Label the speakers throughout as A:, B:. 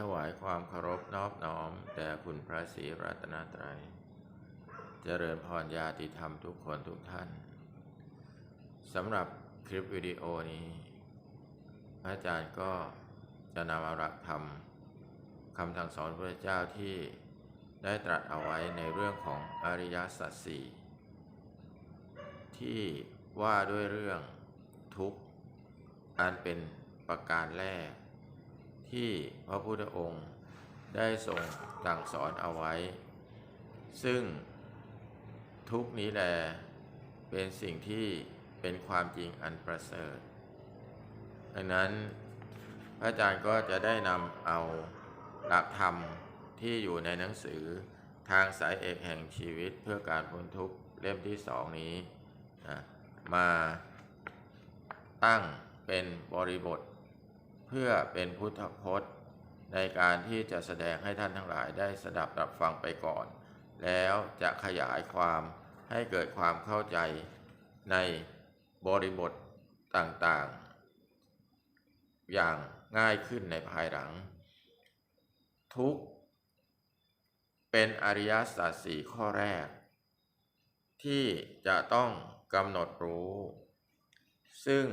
A: ถวายความเคารพนอบน้อม แด่คุณพระศรีรัตนตรัย เจริญพรญาติธรรมทุกคนทุกท่านสำหรับคลิปวิดีโอนี้ พระอาจารย์ก็จะนำเอาหลักธรรมคำสั่งสอนพระเจ้าที่ได้ตรัสเอาไว้ในเรื่องของอริยสัจสี่ที่ว่าด้วยเรื่องทุกข์อันเป็นประการแรก ที่พระพุทธองค์ได้ทรงสั่งสอนเอาไว้ ซึ่งทุกนี้แลเป็นสิ่งที่เป็นความจริงอันประเสริฐ ดังนั้นพระอาจารย์ก็จะได้นำเอาหลักธรรมที่อยู่ในหนังสือทางสายเอกแห่งชีวิตเพื่อการพ้นทุกข์เล่มที่สองนี้นะมาตั้งเป็นบริบท เพื่อเป็นพุทธพจน์ ในการที่จะแสดงให้ท่านทั้งหลายได้สดับรับฟังไปก่อน แล้วจะขยายความให้เกิดความเข้าใจในบริบทต่างๆ อย่างง่ายขึ้นในภายหลัง ทุกเป็นอริยสัจสี่ข้อแรก ที่จะต้องกำหนดรู้ ซึ่ง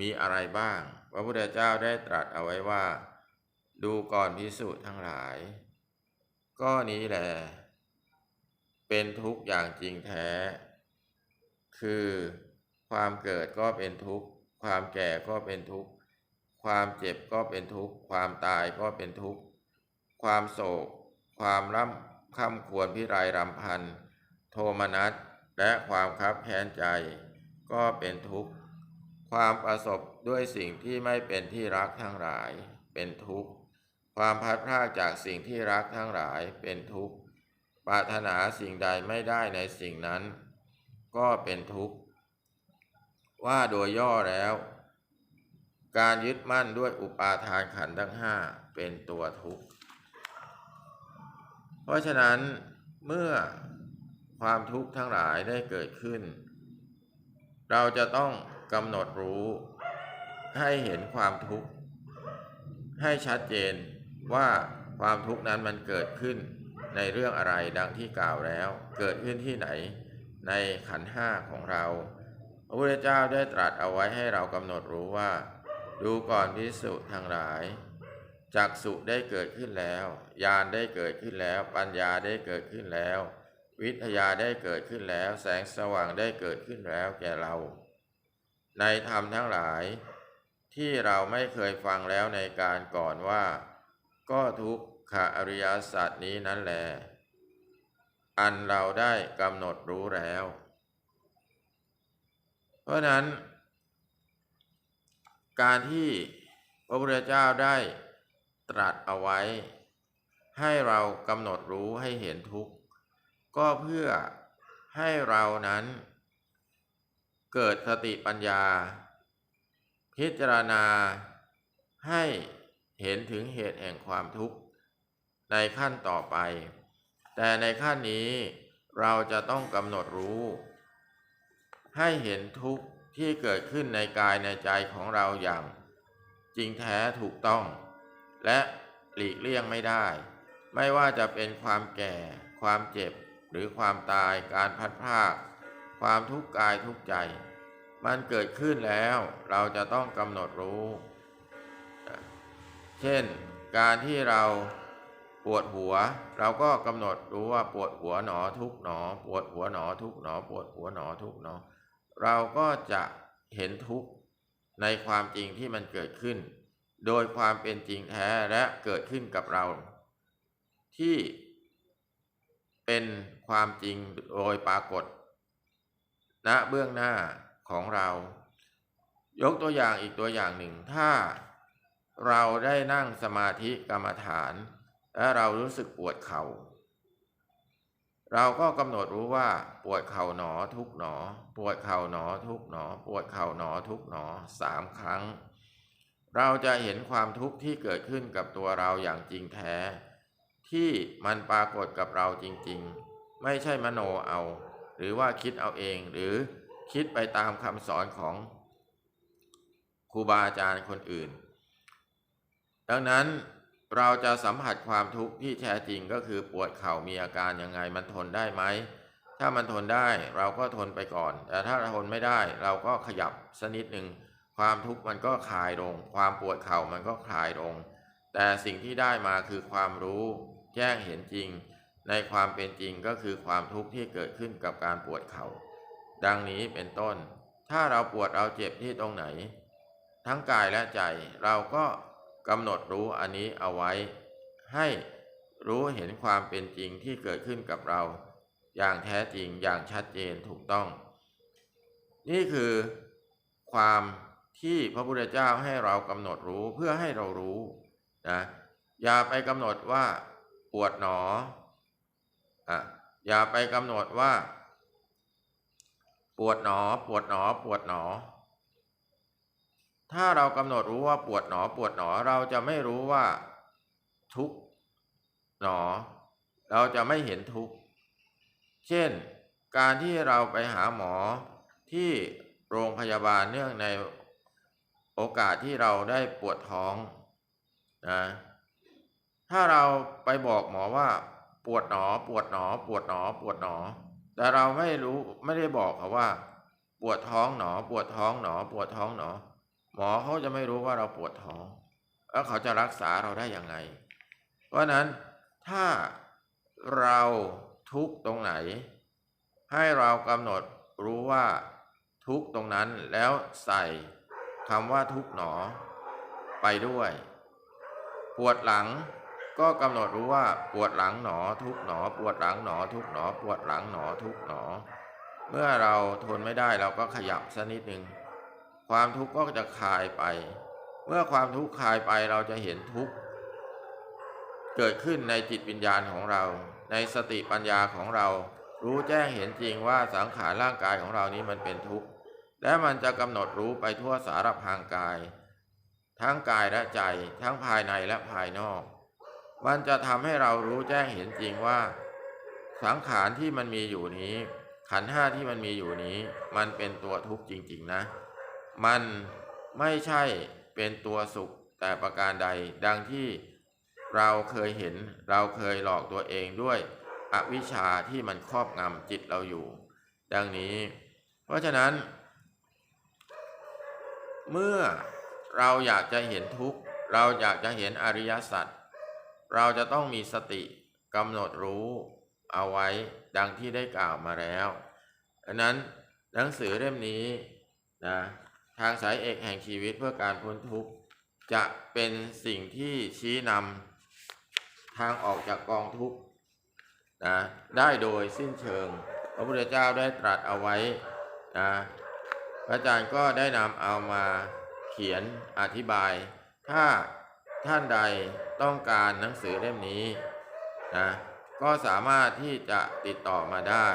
A: มีอะไรบ้าง พระพุทธเจ้าได้ตรัสเอาไว้ว่า ดูก่อนพิสูจน์ทั้งหลาย ก็นี้แหละเป็นทุกข์อย่างจริงแท้ คือความเกิดก็เป็นทุกข์ ความแก่ก็เป็นทุกข์ ความเจ็บก็เป็นทุกข์ ความตายก็เป็นทุกข์ ความโศก ความร่ำค่ำควรพิไรรำพัน โทมนัส และความคับแค้นใจ ก็เป็นทุกข์ ความประสบด้วยสิ่งที่ไม่เป็นที่รักทั้งหลาย เป็นทุกข์ ความพัดพรากจากสิ่งที่รักทั้งหลาย เป็นทุกข์ ปรารถนาสิ่งใดไม่ได้ในสิ่งนั้น ก็เป็นทุกข์ ว่าโดยย่อแล้ว การยึดมั่นด้วยอุปาทานขันธ์ทั้งห้าเป็นตัวทุกข์ เพราะฉะนั้นเมื่อความทุกข์ทั้งหลายได้เกิดขึ้น เราจะต้อง กำหนดรู้ ให้เห็นความทุกข์ ให้ชัดเจนว่าความทุกข์นั้นมันเกิดขึ้นในเรื่องอะไรดังที่กล่าวแล้ว เกิดขึ้นที่ไหนในขันห้าของเราพระพุทธเจ้าได้ตรัสเอาไว้ให้เรากำหนดรู้ว่า ดูก่อนพิสุทั้งหลายจักสุได้เกิดขึ้นแล้วญาณได้เกิดขึ้นแล้ว ปัญญาได้เกิดขึ้นแล้ว วิทยาได้เกิดขึ้นแล้ว แสงสว่างได้เกิดขึ้นแล้วแก่เรา ในธรรมทั้งหลาย ที่เราไม่เคยฟังแล้วในการก่อนว่า ก็ทุกขอริยสัจนี้นั้นแหลอันเราได้กำหนดรู้แล้ว เพราะนั้น การที่พระพุทธเจ้าได้ตรัสเอาไว้ ให้เรากำหนดรู้ให้เห็นทุกข์ ก็เพื่อให้เรานั้น เกิดสติปัญญา พิจารณาให้เห็นถึงเหตุแห่งความทุกข์ ในขั้นต่อไป แต่ในขั้นนี้เราจะต้องกำหนดรู้ ให้เห็นทุกข์ที่เกิดขึ้นในกายในใจของเราอย่าง จริงแท้ถูกต้อง และหลีกเลี่ยงไม่ได้ ไม่ว่าจะเป็นความแก่ ความเจ็บ หรือความตายการพัดพราก ความทุกข์กายทุกข์ใจ มันเกิดขึ้นแล้วเราจะต้องกำหนดรู้ เช่นการที่เราปวดหัว เราก็กำหนดรู้ว่าปวดหัวหนอทุกหนอ ปวดหัวหนอทุกหนอ ปวดหัวหนอทุกหนอ เราก็จะเห็นทุกข์ในความจริงที่มันเกิดขึ้น โดยความเป็นจริงแท้และเกิดขึ้นกับเรา ที่เป็นความจริงโดยปรากฏ ณเบื้องหน้าของเรา ยกตัวอย่างอีกตัวอย่างหนึ่ง ถ้าเราได้นั่งสมาธิกรรมฐาน และเรารู้สึกปวดเขา่าเราก็กำหนดรู้ว่าปวดเข่าหนอทุกหนอ ปวดเข่าหนอทุกหนอ ปวดเข่าหนอทุกหนอสามครั้ง เราจะเห็นความทุกข์ที่เกิดขึ้นกับตัวเราอย่างจริงแท้ ที่มันปรากฏกับเราจริง ๆ ไม่ใช่มโนเอา หรือว่าคิดเอาเองหรือคิดไปตามคำสอนของครูบาอาจารย์คนอื่น ดังนั้นเราจะสัมผัสความทุกข์ที่แท้จริงก็คือปวดเข่ามีอาการยังไงมันทนได้ไหม ถ้ามันทนได้เราก็ทนไปก่อน แต่ถ้าทนไม่ได้เราก็ขยับสนิดหนึ่งความทุกข์มันก็คลายลง ความปวดเข่ามันก็คลายลง แต่สิ่งที่ได้มาคือความรู้ แจ้งเห็นจริง ในความเป็นจริงก็คือความทุกข์ที่เกิดขึ้นกับการปวดเข่า ดังนี้เป็นต้น ถ้าเราปวดเราเจ็บที่ตรงไหน ทั้งกายและใจเราก็กำหนดรู้อันนี้เอาไว้ ให้รู้เห็นความเป็นจริงที่เกิดขึ้นกับเรา อย่างแท้จริงอย่างชัดเจนถูกต้อง นี่คือความที่พระพุทธเจ้าให้เรากำหนดรู้เพื่อให้เรารู้นะอย่าไปกำหนดว่าปวดหนอ อะอย่าไปกำหนดว่า ปวดหนอ ปวดหนอ ปวดหนอ ถ้าเรากำหนดรู้ว่าปวดหนอ ปวดหนอเราจะไม่รู้ว่า ทุกหนอ เราจะไม่เห็นทุกเช่น การที่เราไปหาหมอที่โรงพยาบาลเนื่องในโอกาสที่เราได้ปวดท้องนะถ้าเราไปบอกหมอว่า ปวดหนอ ปวดหนอ ปวดหนอ ปวดหนอ แต่เราไม่รู้ไม่ได้บอกเขาว่า ปวดท้องหนอ ปวดท้องหนอ ปวดท้องหนอ หมอเขาจะไม่รู้ว่าเราปวดท้อง แล้วเขาจะรักษาเราได้ยังไง เพราะนั้นถ้าเราทุกตรงไหน ให้เรากำหนดรู้ว่าทุกตรงนั้นแล้วใส่คำว่าทุกหนอ ไปด้วย ปวดหลัง ก็กำหนดรู้ว่าปวดหลังหนอทุกหนอ ปวดหลังหนอ ทุกหนอ ปวดหลังหนอทุกหนอ เมื่อเราทนไม่ได้เราก็ขยับสักนิดหนึ่งความทุกข์ก็จะคลายไป เมื่อความทุกข์คลายไปเราจะเห็นทุกข์เกิดขึ้นในจิตวิญญาณของเรา ในสติปัญญาของเรา รู้แจ้งเห็นจริงว่าสังขารร่างกายของเรานี้มันเป็นทุกข์และมันจะกำหนดรู้ไปทั่วสารพางกาย ทั้งกายและใจทั้งภายในและภายนอก มันจะทำให้เรารู้แจ้งเห็นจริงว่า สังขารที่มันมีอยู่นี้ ขันห้าที่มันมีอยู่นี้ มันเป็นตัวทุกข์จริง ๆ นะ มันไม่ใช่เป็นตัวสุขแต่ประการใด ดังที่เราเคยเห็นเราเคยหลอกตัวเองด้วย อวิชชาที่มันครอบงำจิตเราอยู่ ดังนี้ เพราะฉะนั้น เมื่อเราอยากจะเห็นทุกข์ เราอยากจะเห็นอริยสัจ เราจะต้องมีสติกำหนดรู้เอาไว้ดังที่ได้กล่าวมาแล้วดังนั้นหนังสือเล่มนี้นะทางสายเอกแห่งชีวิตเพื่อการพ้นทุกข์จะเป็นสิ่งที่ชี้นำทางออกจากกองทุกข์นะได้โดยสิ้นเชิง พระพุทธเจ้าได้ตรัสเอาไว้นะพระอาจารย์ก็ได้นำเอามาเขียนอธิบาย ถ้า ท่านใดต้องการหนังสือเล่มนี้นะก็สามารถที่จะติดต่อมาได้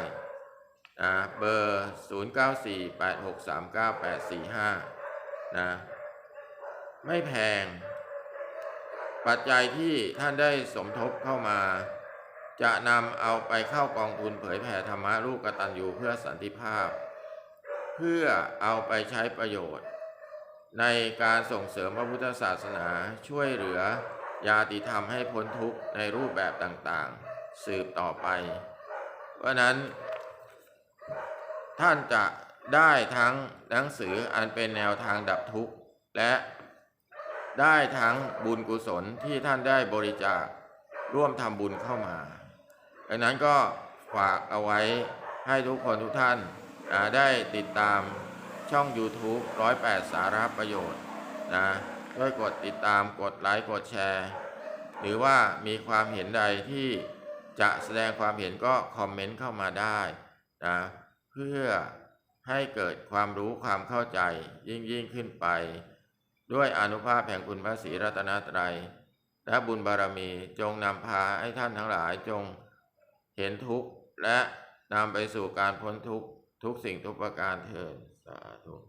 A: นะเบอร์ 0948639845นะไม่แพง ปัจจัยที่ท่านได้สมทบเข้ามา จะนำเอาไปเข้ากองทุนเผยแผ่ธรรมะลูกกตัญญูเพื่อสันติภาพ เพื่อเอาไปใช้ประโยชน์ ในการส่งเสริมพระพุทธศาสนาช่วยเหลือยาติธรรมให้พ้นทุกข์ในรูปแบบต่างๆ สืบต่อไป เพราะนั้น ท่านจะได้ทั้งหนังสืออันเป็นแนวทางดับทุกข์ และได้ทั้งบุญกุศลที่ท่านได้บริจาคร่วมทำบุญเข้ามาดังนั้นก็ฝากเอาไว้ให้ทุกคนทุกท่านได้ติดตาม ช่อง YouTube 108 สาระประโยชน์นะด้วยกดติดตามกดไลค์กดแชร์ หรือว่ามีความเห็นใดที่จะแสดงความเห็นก็คอมเมนต์เข้ามาได้นะเพื่อให้เกิดความรู้ความเข้าใจยิ่งยิ่งขึ้นไป ด้วยอนุภาพแห่งคุณพระศรีรัตนตรัย และบุญบารมีจงนำพาให้ท่านทั้งหลายจงเห็นทุกข์และนำไปสู่การพ้นทุกข์ทุกสิ่งทุกประการเถิด สาธุ